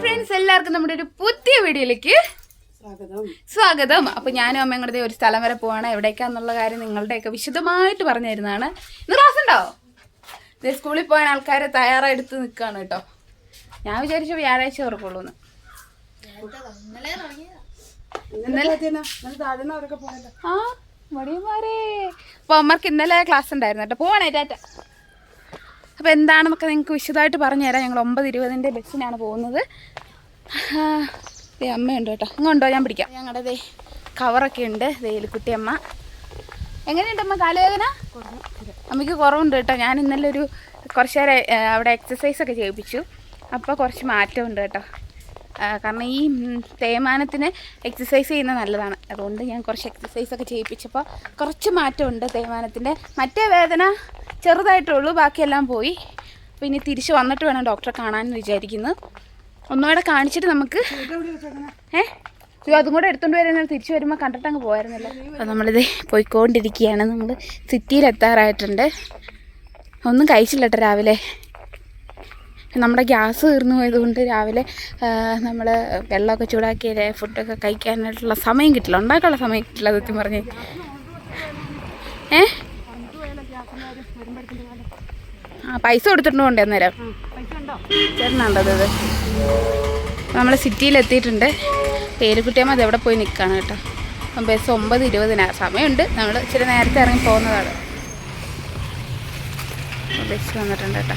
Friends എല്ലാവർക്കും നമ്മുടെ ഒരു പുതിയ വീഡിയോയിലേക്ക് സ്വാഗതം. അപ്പൊ ഞാനും അമ്മയും കൂടെ ഒരു സ്ഥലം വരെ പോവാണ്. എവിടേക്കാന്നുള്ള കാര്യം നിങ്ങളുടെയൊക്കെ വിശദമായിട്ട് പറഞ്ഞു തരുന്നതാണ്. ഇന്ന് ക്ലാസ് ഉണ്ടോ? സ്കൂളിൽ പോകാൻ ആൾക്കാരെ തയ്യാറെടുത്ത് നിൽക്കുകയാണ് കേട്ടോ. ഞാൻ വിചാരിച്ചു വ്യാഴാഴ്ച തുറക്കുള്ളൂ എന്ന് ഇന്നലെ ആ മടിയന്മാരേ. അമ്മർക്ക് ഇന്നലെ ക്ലാസ് ഉണ്ടായിരുന്നു കേട്ടോ. പോവാണേ ടാറ്റ. അപ്പോൾ എന്താണെന്നൊക്കെ നിങ്ങൾക്ക് വിശദമായിട്ട് പറഞ്ഞുതരാം ഞങ്ങൾ ഒമ്പത് ഇരുപതിന്റെ ബസ്സിനാണ് പോകുന്നത്. ദേ അമ്മയുണ്ട് കേട്ടോ. അങ്ങോട്ടോ ഞാൻ പിടിക്കാം. ഞങ്ങളുടെ ദേ കവറൊക്കെ ഉണ്ട്. വേലിക്കുട്ടി അമ്മ. എങ്ങനെയുണ്ട് അമ്മ കാലുവേദന? അമ്മയ്ക്ക് കുറവുണ്ട് കേട്ടോ. ഞാൻ ഇന്നലെ ഒരു കുറച്ച് നേരം അവിടെ എക്സസൈസ് ഒക്കെ ചെയ്യിപ്പിച്ചു. അപ്പോൾ കുറച്ച് മാറ്റമുണ്ട് കേട്ടോ. കാരണം ഈ തേമാനത്തിന് എക്സസൈസ് ചെയ്യുന്നത് നല്ലതാണ്. അതുകൊണ്ട് ഞാൻ കുറച്ച് എക്സസൈസ് ഒക്കെ ചെയ്യിപ്പിച്ചപ്പോൾ കുറച്ച് മാറ്റമുണ്ട് തേയ്മാനത്തിന്റെ മറ്റേ വേദന ചെറുതായിട്ടുള്ളൂ ബാക്കിയെല്ലാം പോയി. ഇനി തിരിച്ച് വന്നിട്ട് വേണം ഡോക്ടറെ കാണാൻ വിചാരിക്കുന്നു. ഒന്നുകൂടെ കാണിച്ചിട്ട് നമുക്ക് ഏ? അയ്യോ അതും കൂടെ എടുത്തുകൊണ്ട് വരുന്ന തിരിച്ചു വരുമ്പോൾ കണ്ടിട്ട് അങ്ങ് പോയായിരുന്നല്ലോ അപ്പോൾ നമ്മളിത് പോയിക്കൊണ്ടിരിക്കുകയാണ്. നമ്മൾ സിറ്റിയിൽ എത്താറായിട്ടുണ്ട് ഒന്നും കഴിച്ചില്ല കേട്ടോ രാവിലെ. നമ്മുടെ ഗ്യാസ് തീർന്നു പോയതുകൊണ്ട് രാവിലെ നമ്മൾ വെള്ളമൊക്കെ ചൂടാക്കി ഫുഡൊക്കെ കഴിക്കാനായിട്ടുള്ള സമയം കിട്ടില്ല. ഉണ്ടാക്കാനുള്ള സമയം കിട്ടില്ല സത്യം പറഞ്ഞ്. ഏ? ആ പൈസ കൊടുത്തിട്ടുണ്ട് കൊണ്ടേ അന്നേരം. ചേട്ടനുണ്ടത് ഇത്? നമ്മൾ സിറ്റിയിൽ എത്തിയിട്ടുണ്ട് പേരുക്കുട്ടിയമ്മ അത് എവിടെ പോയി നിൽക്കുകയാണ് കേട്ടോ. അപ്പം ബസ് ഒമ്പത് ഇരുപതിനാണ് സമയമുണ്ട്. നമ്മൾ ഇച്ചിരി നേരത്തെ ഇറങ്ങി പോകുന്നതാണ്. ബസ് വന്നിട്ടുണ്ട് കേട്ടോ.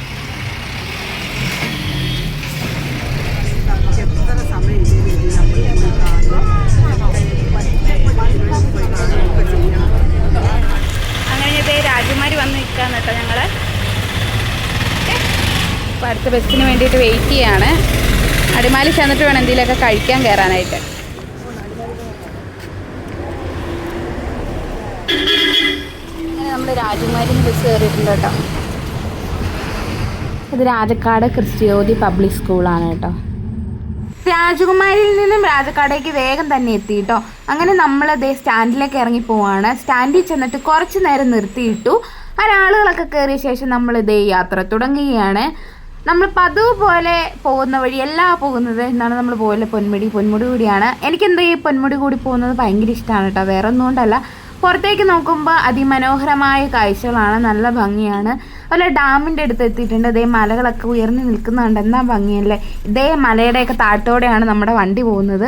അടുത്ത ബസ്സിന് വേണ്ടിയിട്ട് വെയിറ്റ് ചെയ്യാണ്. അടിമാലി ചെന്നിട്ട് വേണം എന്തെങ്കിലുമൊക്കെ കഴിക്കാൻ കയറാനായിട്ട്. നമ്മൾ രാജകുമാരിന്ന് ബസ് കയറിയിട്ടുണ്ട് കേട്ടോ. ഇത് രാജക്കാട് ക്രിസ്ത്യോതി പബ്ലിക് സ്കൂളാണ് കേട്ടോ. രാജകുമാരിയിൽ നിന്നും രാജക്കാടേക്ക് വേഗം തന്നെ എത്തി കേട്ടോ. അങ്ങനെ നമ്മൾ അതേ സ്റ്റാൻഡിലേക്ക് ഇറങ്ങി പോവാണ്. സ്റ്റാൻഡിൽ ചെന്നിട്ട് കുറച്ച് നേരം നിർത്തിയിട്ടു. ആളുകളൊക്കെ കയറിയ ശേഷം നമ്മൾ യാത്ര തുടങ്ങുകയാണ്. നമ്മൾ പതിവ് പോലെ പോകുന്ന വഴി എല്ലാം പോകുന്നത് എന്നാണ് നമ്മൾ പോലെ പൊന്മുടി. പൊന്മുടി കൂടിയാണ്. എനിക്കെന്താ ഈ പൊന്മുടി കൂടി പോകുന്നത് ഭയങ്കര ഇഷ്ടമാണ് കേട്ടോ. വേറെ ഒന്നും കൊണ്ടല്ല. പുറത്തേക്ക് നോക്കുമ്പോൾ അതിമനോഹരമായ കാഴ്ചകളാണ്. നല്ല ഭംഗിയാണ്. അതുപോലെ ഡാമിന്റെ അടുത്ത് എത്തിയിട്ടുണ്ട്. ഇതേ മലകളൊക്കെ ഉയർന്നു നിൽക്കുന്നുണ്ട്. എന്താ ഭംഗിയല്ലേ? ഇതേ മലയുടെയൊക്കെ താട്ടോടെയാണ് നമ്മുടെ വണ്ടി പോകുന്നത്.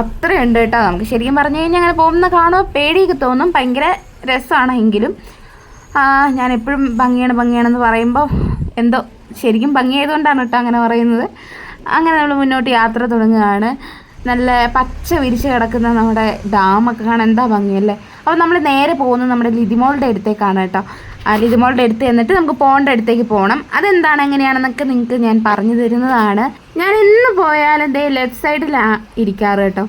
അത്രയുണ്ട് കേട്ടോ. നമുക്ക് ശരിക്കും പറഞ്ഞു കഴിഞ്ഞാൽ അങ്ങനെ പോകുന്ന കാണുമ്പോൾ പേടിയൊക്കെ തോന്നും. ഭയങ്കര രസമാണ് എങ്കിലും. ഞാൻ എപ്പോഴും ഭംഗിയാണ് ഭംഗിയാണെന്ന് പറയുമ്പോൾ എന്തോ ശരിക്കും ഭംഗിയായതുകൊണ്ടാണ് കേട്ടോ അങ്ങനെ പറയുന്നത്. അങ്ങനെ നമ്മൾ മുന്നോട്ട് യാത്ര തുടങ്ങുകയാണ്. നല്ല പച്ച വിരിച്ച് കിടക്കുന്ന നമ്മുടെ ഡാമൊക്കെ കാണാൻ എന്താ ഭംഗിയല്ലേ? അപ്പോൾ നമ്മൾ നേരെ പോകുന്നത് നമ്മുടെ ലിതിമോളുടെ അടുത്തേക്കാണ് കേട്ടോ. ആ ലിതിമോളുടെ അടുത്ത് എന്നിട്ട് നമുക്ക് പോകേണ്ട അടുത്തേക്ക് പോകണം അതെന്താണ് എങ്ങനെയാണെന്നൊക്കെ നിങ്ങൾക്ക് ഞാൻ പറഞ്ഞു തരുന്നതാണ്. ഞാൻ എന്ന് പോയാലും ദേ ലെഫ്റ്റ് സൈഡിലാണ് ഇരിക്കാറ് കേട്ടോ.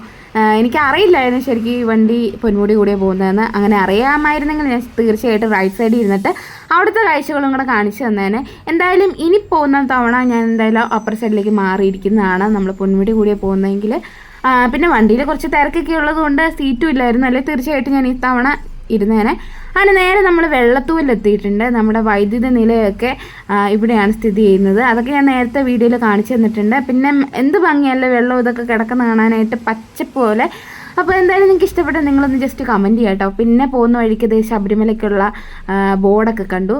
എനിക്ക് അറിയില്ലായിരുന്നു ശരിക്കും ഈ വണ്ടി പൊന്മുടി കൂടെ പോകുന്നതെന്ന്. അങ്ങനെ അറിയാമായിരുന്നെങ്കിൽ ഞാൻ തീർച്ചയായിട്ടും റൈറ്റ് സൈഡിൽ ഇരുന്നിട്ട് അവിടുത്തെ കാഴ്ചകളും കൂടെ കാണിച്ചു തന്നേനെ. എന്തായാലും ഇനി പോകുന്ന തവണ ഞാൻ എന്തായാലും അപ്പർ സൈഡിലേക്ക് മാറിയിരിക്കുന്നതാണ് നമ്മൾ പൊന്മുടി കൂടിയേ പോകുന്നതെങ്കിൽ. പിന്നെ വണ്ടിയിൽ കുറച്ച് തിരക്കൊക്കെ ഉള്ളതുകൊണ്ട് സീറ്റും ഇല്ലായിരുന്നു. അല്ലെങ്കിൽ തീർച്ചയായിട്ടും ഞാൻ ഈ തവണ ഇരുന്നേനെ. അങ്ങനെ നേരെ നമ്മൾ വെള്ളത്തൂരിലെത്തിയിട്ടുണ്ട്. നമ്മുടെ വൈദ്യുത നിലയൊക്കെ ഇവിടെയാണ് സ്ഥിതി ചെയ്യുന്നത്. അതൊക്കെ ഞാൻ നേരത്തെ വീഡിയോയിൽ കാണിച്ചു തന്നിട്ടുണ്ട്. പിന്നെ എന്ത് ഭംഗിയല്ലേ വെള്ളം ഇതൊക്കെ കിടക്കുന്ന കാണാനായിട്ട് പച്ച പോലെ. അപ്പോൾ എന്തായാലും നിങ്ങൾക്ക് ഇഷ്ടപ്പെട്ട നിങ്ങളൊന്ന് ജസ്റ്റ് കമന്റ് ചെയ്യാം കേട്ടോ പിന്നെ പോകുന്ന വഴിക്ക് ദേ ശബരിമലയ്ക്കുള്ള ബോർഡൊക്കെ കണ്ടു.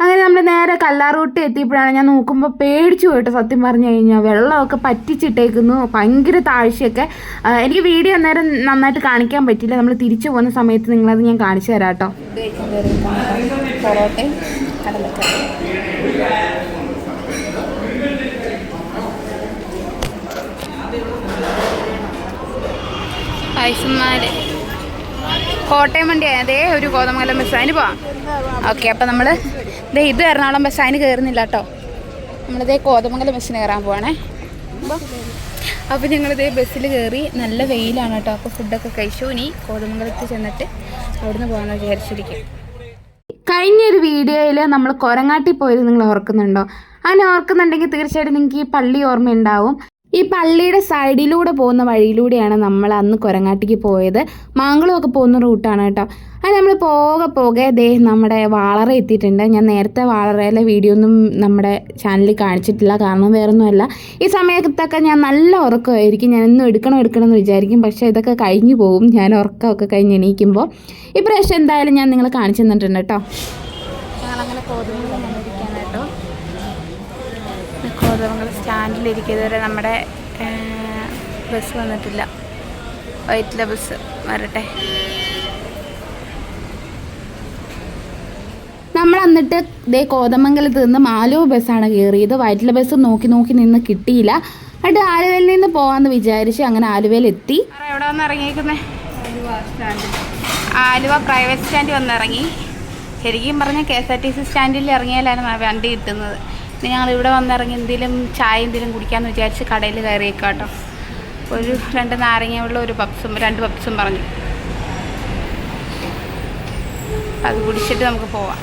അങ്ങനെ നമ്മൾ നേരെ കല്ലാറൂട്ടി എത്തിയപ്പോഴാണ് ഞാൻ നോക്കുമ്പോൾ പേടിച്ചു പോയിട്ട് സത്യം പറഞ്ഞു കഴിഞ്ഞാൽ വെള്ളമൊക്കെ പറ്റിച്ചിട്ടേക്കുന്നു ഭയങ്കര താഴ്ചയൊക്കെ. എനിക്ക് വീഡിയോ അന്നേരം നന്നായിട്ട് കാണിക്കാൻ പറ്റില്ല നമ്മൾ തിരിച്ചു പോകുന്ന സമയത്ത് നിങ്ങളത് ഞാൻ കാണിച്ചു തരാം കേട്ടോ ഐസന്മാര് കോട്ടയം വണ്ടി അതേ ഒരു കോതമംഗലം ബസ് അതിന് പോവാം. ഓക്കെ അപ്പം നമ്മൾ ഇതേ ഇത് എറണാകുളം ബസ് അതിന് കയറുന്നില്ല കേട്ടോ നമ്മളിതേ കോതമംഗലം ബസ്സിന് കയറാൻ പോവാണേ. അപ്പോൾ ഞങ്ങളിതേ ബസ്സിൽ കയറി നല്ല വെയിലാണ് കേട്ടോ അപ്പോൾ ഫുഡൊക്കെ കഴിച്ചു. ഇനി കോതമംഗലത്ത് ചെന്നിട്ട് അവിടുന്ന് പോകാമെന്ന് വിചാരിച്ചിരിക്കും കഴിഞ്ഞൊരു വീഡിയോയിൽ നമ്മൾ കൊരങ്ങാട്ടി പോയത് നിങ്ങൾ ഓർക്കുന്നുണ്ടോ? അങ്ങനെ ഓർക്കുന്നുണ്ടെങ്കിൽ തീർച്ചയായിട്ടും നിങ്ങൾക്ക് ഈ പള്ളി ഓർമ്മയുണ്ടാവും. ഈ പള്ളിയുടെ സൈഡിലൂടെ പോകുന്ന വഴിയിലൂടെയാണ് നമ്മൾ അന്ന് കൊരങ്ങാട്ടിക്ക് പോയത്. മാങ്കുളമൊക്കെ പോകുന്ന റൂട്ടാണ് കേട്ടോ. അത് നമ്മൾ പോകെ പോകെ ദേ നമ്മുടെ വാളറ എത്തിയിട്ടുണ്ട്. ഞാൻ നേരത്തെ വാളറയിലെ വീഡിയോ ഒന്നും നമ്മുടെ ചാനലിൽ കാണിച്ചിട്ടില്ല. കാരണം വേറൊന്നുമല്ല. ഈ സമയത്തൊക്കെ ഞാൻ നല്ല ഉറക്കമായിരിക്കും. ഞാൻ എന്നും എടുക്കണം എടുക്കണം എന്ന് വിചാരിക്കും. പക്ഷേ ഇതൊക്കെ കഴിഞ്ഞു പോകും. ഞാൻ ഉറക്കമൊക്കെ കഴിഞ്ഞ് എണീക്കുമ്പോൾ. ഇപ്രാവശ്യം എന്തായാലും ഞാൻ നിങ്ങളെ കാണിച്ചു തന്നിട്ടുണ്ട് കേട്ടോ. ഞങ്ങളങ്ങനെ കോതമംഗലം സ്റ്റാൻഡിലിരിക്കും ഇതുവരെ നമ്മുടെ ബസ് വന്നിട്ടില്ല. വൈറ്റിലെ ബസ് വരട്ടെ. നമ്മൾ എന്നിട്ട് ദേ കോതമംഗലത്ത് നിന്ന് മാലോ ബസ്സാണ് കയറിയത് വയറ്റിലെ ബസ് നോക്കി നോക്കി നിന്ന് കിട്ടിയില്ല. എന്നിട്ട് ആലുവയിൽ നിന്ന് പോകാമെന്ന് വിചാരിച്ച് അങ്ങനെ ആലുവയിൽ എത്തി. എവിടെ വന്ന് ഇറങ്ങിയേക്കുന്നേ? ആലുവ പ്രൈവറ്റ് സ്റ്റാൻഡിൽ വന്ന് ഇറങ്ങി ശരിക്കും പറഞ്ഞാൽ K S R T C സ്റ്റാൻഡിൽ ഇറങ്ങിയാലാണ് വണ്ടി കിട്ടുന്നത്. ഞങ്ങൾ ഇവിടെ വന്നിറങ്ങി എന്തെങ്കിലും ചായ എന്തെങ്കിലും കുടിക്കാമെന്ന് വിചാരിച്ച് കടയിൽ കയറിയേക്കാം കേട്ടോ ഒരു രണ്ട് നാരങ്ങ വെള്ളം ഒരു പപ്സും രണ്ട് പപ്സും പറഞ്ഞു. അത് കുടിച്ചിട്ട് നമുക്ക് പോവാം.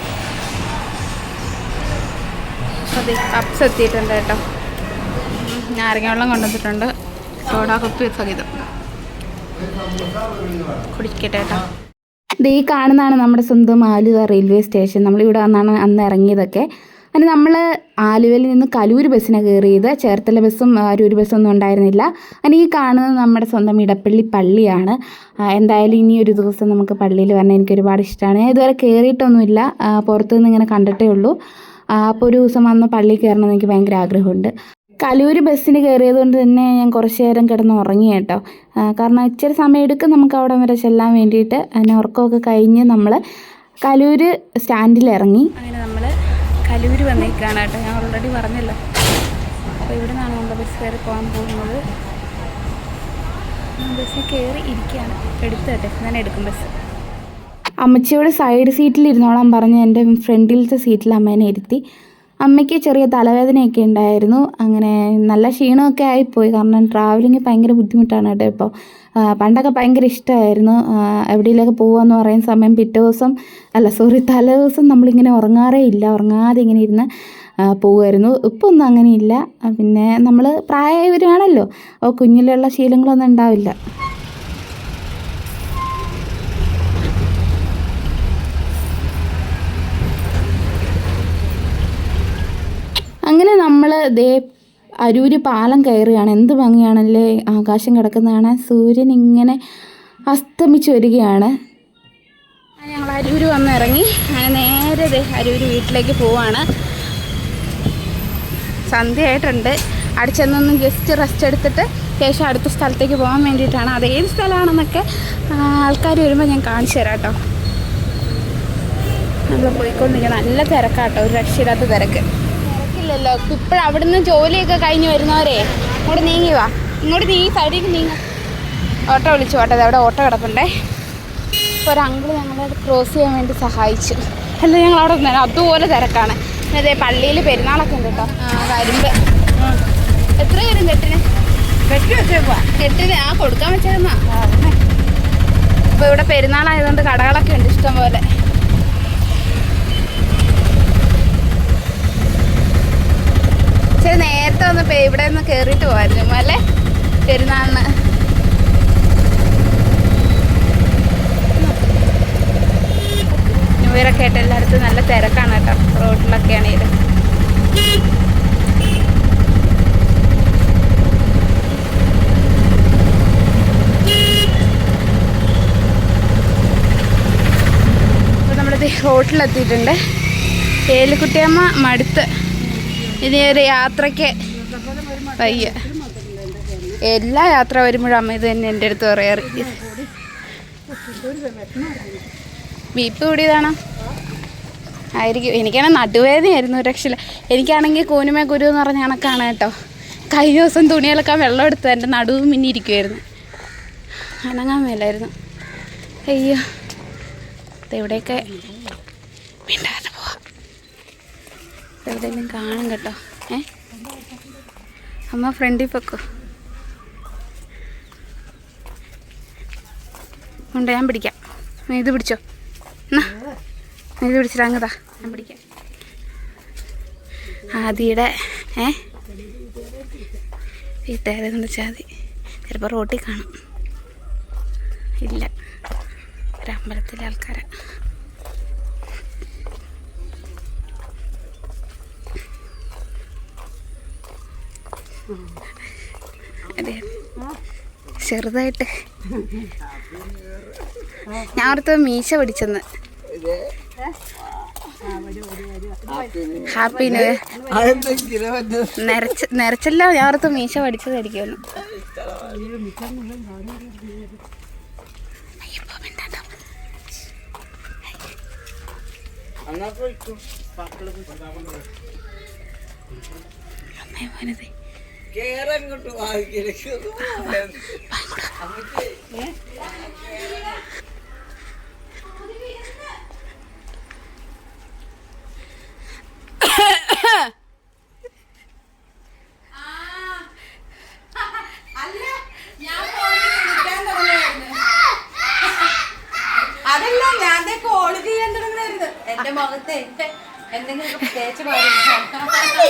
അതെ പപ്സ് എത്തിയിട്ടുണ്ട് കേട്ടോ. നാരങ്ങ വെള്ളം കൊണ്ടുവന്നിട്ടുണ്ട്. സോഡ കുപ്പി സഹിതം കുടിക്കട്ടെ കേട്ടോ. ഇത് ഈ കാണുന്നതാണ് നമ്മുടെ സ്വന്തം ആലുവ റെയിൽവേ സ്റ്റേഷൻ. നമ്മളിവിടെ വന്നാണ് അന്ന് ഇറങ്ങിയതൊക്കെ. അതിന് നമ്മൾ ആലുവയിൽ നിന്ന് കലൂർ ബസ്സിനാണ് കയറിയത്. ചേർത്തല ബസ്സും അരൂർ ബസ്സൊന്നും ഉണ്ടായിരുന്നില്ല. അതിന് ഈ കാണുന്നത് നമ്മുടെ സ്വന്തം ഇടപ്പള്ളി പള്ളിയാണ്. എന്തായാലും ഇനി ഒരു ദിവസം നമുക്ക് പള്ളിയിൽ വരണം. എനിക്ക് ഒരുപാട് ഇഷ്ടമാണ് ഞാൻ ഇതുവരെ കയറിയിട്ടൊന്നുമില്ല. പുറത്തു നിന്ന് ഇങ്ങനെ കണ്ടിട്ടേ ഉള്ളൂ. അപ്പോൾ ഒരു ദിവസം വന്ന് പള്ളി കയറണമെന്ന് എനിക്ക് ഭയങ്കര ആഗ്രഹമുണ്ട്. കലൂർ ബസ്സിന് കയറിയത് കൊണ്ട് തന്നെ ഞാൻ കുറച്ച് നേരം കിടന്ന് ഉറങ്ങി കേട്ടോ. കാരണം ഇച്ചിരി സമയം എടുക്കും നമുക്ക് അവിടെ വരെ ചെല്ലാൻ വേണ്ടിയിട്ട്. അതിന് ഉറക്കമൊക്കെ കഴിഞ്ഞ് നമ്മൾ കലൂർ സ്റ്റാൻഡിൽ ഇറങ്ങി. അങ്ങനെ നമ്മൾ കലൂർ വന്നേക്കാണ് കേട്ടോ. ഞാൻ ഓൾറെഡി പറഞ്ഞല്ലോ. അപ്പോൾ ഇവിടെ നിന്നാണ് നമ്മൾ ബസ് കയറി പോകാൻ പോകുന്നത്. ബസ്സിൽ കയറി ഇരിക്കുകയാണ്. എടുത്ത് കേട്ടെ. ഞാൻ എടുക്കും ബസ് അമ്മച്ചിയോട് സൈഡ് സീറ്റിൽ ഇരുന്നോളാൻ പറഞ്ഞ് എന്റെ ഫ്രണ്ടിലത്തെ സീറ്റിൽ അമ്മേനെ ഇരുത്തി. അമ്മയ്ക്ക് ചെറിയ തലവേദനയൊക്കെ ഉണ്ടായിരുന്നു. അങ്ങനെ നല്ല ക്ഷീണമൊക്കെ ആയിപ്പോയി. കാരണം ട്രാവലിങ് ഭയങ്കര ബുദ്ധിമുട്ടാണ് കേട്ടോ ഇപ്പോൾ പണ്ടൊക്കെ ഭയങ്കര ഇഷ്ടമായിരുന്നു. എവിടെയെങ്കിലൊക്കെ പോകുകയെന്ന് പറയുന്ന സമയം പിറ്റേ ദിവസം അല്ല സോറി തലേ ദിവസം നമ്മളിങ്ങനെ ഉറങ്ങാറേ ഇല്ല. ഉറങ്ങാതെ ഇങ്ങനെ ഇരുന്ന് പോകുമായിരുന്നു ഇപ്പം ഒന്നും അങ്ങനെയില്ല. പിന്നെ നമ്മൾ പ്രായമായവരാണല്ലോ. അപ്പോൾ കുഞ്ഞിലുള്ള ശീലങ്ങളൊന്നും ഉണ്ടാവില്ല. അങ്ങനെ നമ്മൾ ദേ അരൂര് പാലം കയറുകയാണ്. എന്ത് ഭംഗിയാണല്ലേ ആകാശം കിടക്കുന്നതാണ്. സൂര്യൻ ഇങ്ങനെ അസ്തമിച്ച് വരികയാണ്. ഞങ്ങൾ അരൂര് വന്ന് ഇറങ്ങി നേരെ ദേ അരൂര് വീട്ടിലേക്ക് പോവാണ്. സന്ധ്യയായിട്ടുണ്ട്. അവിടെ ചെന്നൊന്ന് ജസ്റ്റ് റെസ്റ്റ് എടുത്തിട്ട് ശേഷം അടുത്ത സ്ഥലത്തേക്ക് പോകാൻ വേണ്ടിയിട്ടാണ്. അത് ഏത് സ്ഥലമാണെന്നൊക്കെ ആൾക്കാർ വരുമ്പോൾ ഞാൻ കാണിച്ചു തരാം കേട്ടോ. നമ്മൾ പോയിക്കൊണ്ടിരിക്കുക നല്ല തിരക്കാട്ടോ. ഒരു രക്ഷയില്ലാത്ത തിരക്ക്. തിരക്കില്ലല്ലോ ഇപ്പോഴവിടുന്ന് ജോലിയൊക്കെ കഴിഞ്ഞ് വരുന്നവരെ ഇങ്ങോട്ട് നീങ്ങി വാ. ഇങ്ങോട്ട് നീങ്ങി സൈഡിലേക്ക് നീങ്ങ. ഓട്ടോ വിളിച്ചു ഓട്ടോ അവിടെ ഓട്ടോ കിടപ്പുണ്ടേ. ഇപ്പോൾ ഒരു അങ്കിൾ ഞങ്ങളെ ക്രോസ് ചെയ്യാൻ വേണ്ടി സഹായിച്ചു. അല്ല ഞങ്ങൾ അവിടെ നിന്നു. അതുപോലെ തിരക്കാണ്. അതെ പള്ളിയിൽ പെരുന്നാളൊക്കെ ഉണ്ട് കേട്ടോ. വരുമ്പ്. എത്ര വരും കെട്ടിന് കെട്ടി വെച്ചേക്കുവാ. കെട്ടിന് ആ കൊടുക്കാൻ വെച്ചേന്നാ ഇപ്പോൾ ഇവിടെ പെരുന്നാളായതുകൊണ്ട് കടകളൊക്കെ ഉണ്ട് ഇഷ്ടം പോലെ ഇച്ചിരി നേരത്തെ ഒന്ന് ഇവിടെ നിന്ന് കയറിയിട്ട് പോകായിരുന്നു അല്ലേ? പെരുന്നാളിന്. ന്യൂ ആയിട്ട് എല്ലായിടത്തും നല്ല തിരക്കാണ് കേട്ടോ. റോഡിലൊക്കെ നമ്മളിത് റോട്ടിലെത്തിയിട്ടുണ്ട്. ഏലിക്കുട്ടിയമ്മ മടുത്ത്. ഇനി ഒരു യാത്രയ്ക്ക് വയ്യ. എല്ലാ യാത്ര വരുമ്പോഴും അമ്മ ഇത് തന്നെ എന്റെ അടുത്ത് പറയാറ്. ബീപ്പ് കൂടിയതാണോ? ആയിരിക്കും. എനിക്കാണെങ്കിൽ നടുവേദനയായിരുന്നു രക്ഷയില്ല. എനിക്കാണെങ്കിൽ കൂനുമേ ഗുരു എന്ന് പറഞ്ഞ കണക്കാണ് കേട്ടോ. കഴിഞ്ഞ ദിവസം തുണികളൊക്കെ വെള്ളം എടുത്ത് എന്റെ നടുവും മിന്നിരിക്കുമായിരുന്നു അനങ്ങാൻ മേലായിരുന്നു. അയ്യോ. മിണ്ടാതെ. പോവാം എവിടെയെങ്കിലും കാണും കേട്ടോ. ഏ? അമ്മ ഫ്രണ്ടിൽ പൊക്കോ? ഉണ്ട് ഞാൻ പിടിക്കാം. ഇത് പിടിച്ചോ? എന്നാ ഇത് പിടിച്ചിട്ട് ഞാൻ പിടിക്കാം. ആദിയുടെ ഏ? വീട്ടുകാരെന്ന് വെച്ചാൽ മതി. ചിലപ്പോൾ റോട്ടിൽ കാണും. ഇല്ല. ഒരു അമ്പലത്തിലെ ആൾക്കാരെ. അതെ. ചെറുതായിട്ട്. ഞാൻ ഓർത്ത് മീശ പിടിച്ചെന്ന്. ഹാപ്പി നിറച്ച് നിറച്ചല്ല ഞാൻ ഓർത്ത് മീശ പഠിച്ചതായിരിക്കും അയ്യപ്പോ മിണ്ടാട്ടോ. അമ്മേ മോനതേ. അതല്ല ഞാൻ ദേ കോൾ ചെയ്യാൻ തുടങ്ങണായിരുന്നു എന്റെ മുഖത്തെ എന്തെങ്കിലും തേച്ച് ഏ.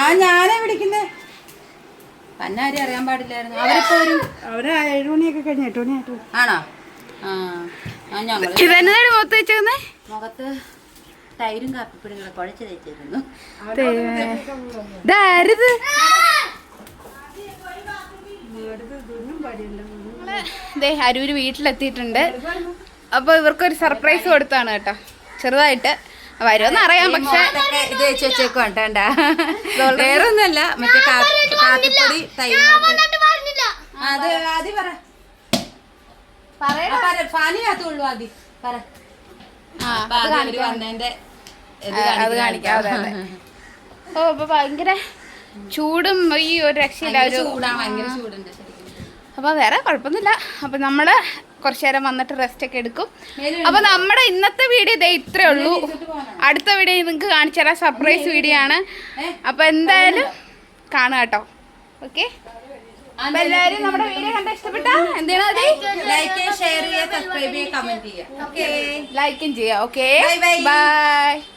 ആ ഞാനാ വിളിക്കുന്നത് പന്നാരി അറിയാൻ പാടില്ലായിരുന്നു. അവരിപ്പോ ഒരു അവർ ഏഴു മണിയൊക്കെ കഴിഞ്ഞ് എട്ട് മണിയായിട്ട് ആണോ? ആ ഞങ്ങൾ ഇതെന്നാണ് മുഖത്ത് വെച്ചേക്കുന്നേ? മുഖത്ത് തൈരും കാപ്പിപ്പൊടിയും കൂടെ കുഴച്ച് തേച്ചിരുന്നു. ഇതാരത്? ദേ അരൂര് വീട്ടിലെത്തിയിട്ടുണ്ട്. അപ്പൊ ഇവർക്കൊരു സർപ്രൈസ് കൊടുത്താണ് കേട്ടോ. ചെറുതായിട്ട്. വരുമെന്ന് അറിയാം പക്ഷെ ഇത് വെച്ച് വെച്ചേക്കും വേണ്ട വേറെ ഒന്നല്ല മറ്റേ കാട്ടിപ്പൊടി കാപ്പിപ്പൊടി അത് ആദ്യം പറ. പറ ഫാനിനകത്തുള്ളൂ ആദ്യം. പറ. ആ, അപ്പൊ അത് കാണിക്കാം. ഓ ഇപ്പൊ ഭയങ്കര ചൂടും ഈ ഒരു രക്ഷയില്ല ഒരു ചൂടാണ് ഭയങ്കര ചൂടുണ്ട് ശരിക്കും. അപ്പൊ വേറെ കുഴപ്പമൊന്നുമില്ല. അപ്പൊ നമ്മൾ കുറച്ചു നേരം വന്നിട്ട് റെസ്റ്റ് ഒക്കെ എടുക്കും. അപ്പൊ നമ്മുടെ ഇന്നത്തെ വീഡിയോ ഇതേ ഇത്രേ ഉള്ളൂ. അടുത്ത വീഡിയോ നിങ്ങൾക്ക് കാണിച്ചു തരാം. സർപ്രൈസ് വീഡിയോ ആണ്. അപ്പൊ എന്തായാലും കാണുക കേട്ടോ. ഓക്കെ എല്ലാരും നമ്മുടെ വീഡിയോ കണ്ട ഇഷ്ടപ്പെട്ട? എന്താണ് ലൈക്ക് ചെയ്യുക ഷെയർ ചെയ്യുക സബ്സ്ക്രൈബ് ചെയ്യുക. കമന്റ് ചെയ്യുക ഓക്കേ ലൈക്കും. ബൈ